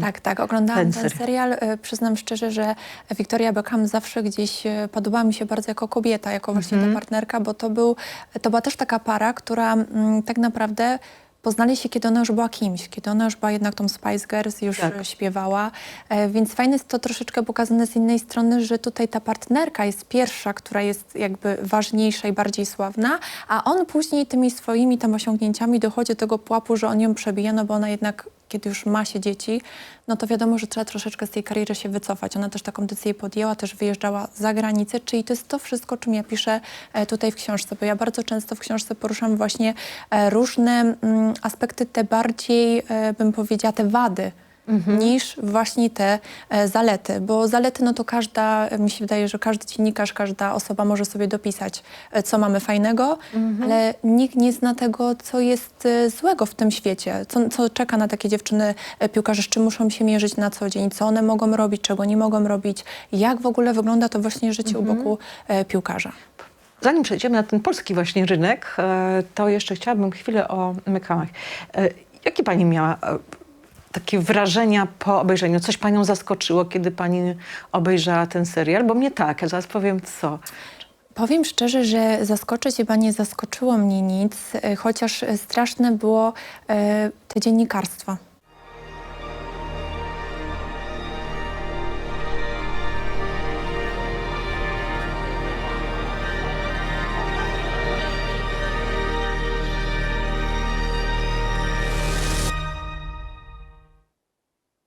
Tak, tak, oglądałam Ten ten, serial. E, Przyznam szczerze, że Victoria Beckham zawsze gdzieś e, podobała mi się bardzo jako kobieta, jako właśnie Mhm. ta partnerka, bo to, był, to była też taka para, która mm, tak naprawdę poznali się, kiedy ona już była kimś, kiedy ona już była jednak tą Spice Girls, już Tak. śpiewała, e, więc fajne jest to troszeczkę pokazane z innej strony, że tutaj ta partnerka jest pierwsza, która jest jakby ważniejsza i bardziej sławna, a on później tymi swoimi tam osiągnięciami dochodzi do tego pułapu, że on ją przebija, no bo ona jednak kiedy już ma się dzieci, no to wiadomo, że trzeba troszeczkę z tej kariery się wycofać. Ona też taką decyzję podjęła, też wyjeżdżała za granicę, czyli to jest to wszystko, czym ja piszę e, tutaj w książce, bo ja bardzo często w książce poruszam właśnie e, różne mm, aspekty te bardziej, e, bym powiedziała, te wady, niż właśnie te e, zalety, bo zalety, no to każda, e, mi się wydaje, że każdy dziennikarz, każda osoba może sobie dopisać, e, co mamy fajnego, ale nikt nie zna tego, co jest złego w tym świecie, co, co czeka na takie dziewczyny piłkarze, z czym muszą się mierzyć na co dzień, co one mogą robić, czego nie mogą robić, jak w ogóle wygląda to właśnie życie u boku piłkarza. Zanim przejdziemy na ten polski właśnie rynek, to jeszcze chciałabym chwilę o mekałach. E, Jakie pani miała takie wrażenia po obejrzeniu? Coś panią zaskoczyło, kiedy pani obejrzała ten serial? Bo mnie tak, ja zaraz powiem co. Powiem szczerze, że zaskoczyć chyba nie zaskoczyło mnie nic, e, chociaż straszne było e, to dziennikarstwo.